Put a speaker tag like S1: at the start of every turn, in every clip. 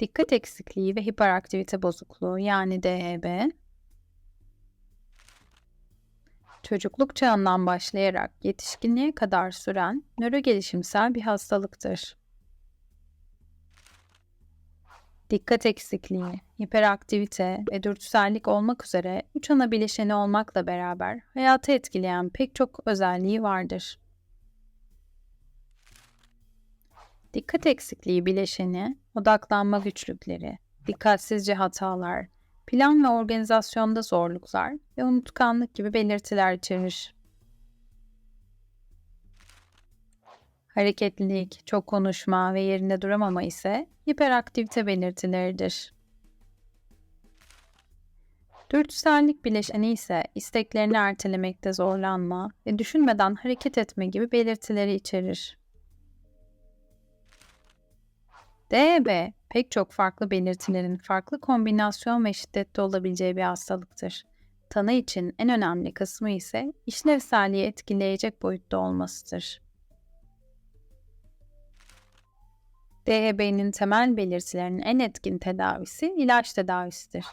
S1: Dikkat eksikliği ve hiperaktivite bozukluğu yani DHB, çocukluk çağından başlayarak yetişkinliğe kadar süren nörogelişimsel bir hastalıktır. Dikkat eksikliği, hiperaktivite ve dürtüsellik olmak üzere üç ana bileşeni olmakla beraber hayatı etkileyen pek çok özelliği vardır. Dikkat eksikliği bileşeni, odaklanma güçlükleri, dikkatsizce hatalar, plan ve organizasyonda zorluklar ve unutkanlık gibi belirtiler içerir. Hareketlilik, çok konuşma ve yerinde duramama ise hiperaktivite belirtileridir. Dürtüsellik bileşeni ise isteklerini ertelemekte zorlanma ve düşünmeden hareket etme gibi belirtileri içerir. DEB, pek çok farklı belirtilerin farklı kombinasyon ve şiddette olabileceği bir hastalıktır. Tanı için en önemli kısmı ise işlevselliği etkileyecek boyutta olmasıdır. DHB'nin temel belirtilerinin en etkin tedavisi ilaç tedavisidir.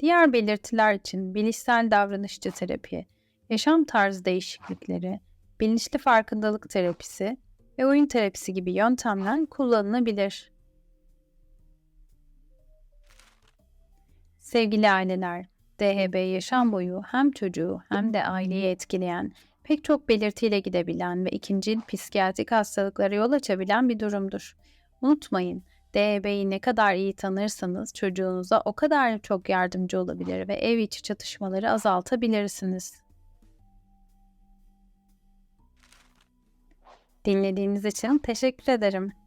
S1: Diğer belirtiler için bilişsel davranışçı terapi, yaşam tarzı değişiklikleri, bilinçli farkındalık terapisi ve oyun terapisi gibi yöntemler kullanılabilir. Sevgili aileler, DHB yaşam boyu hem çocuğu hem de aileyi etkileyen, pek çok belirtiyle gidebilen ve ikincil psikiyatrik hastalıklara yol açabilen bir durumdur. Unutmayın, DHB'yi ne kadar iyi tanırsanız çocuğunuza o kadar çok yardımcı olabilir ve ev içi çatışmaları azaltabilirsiniz. Dinlediğiniz için teşekkür ederim.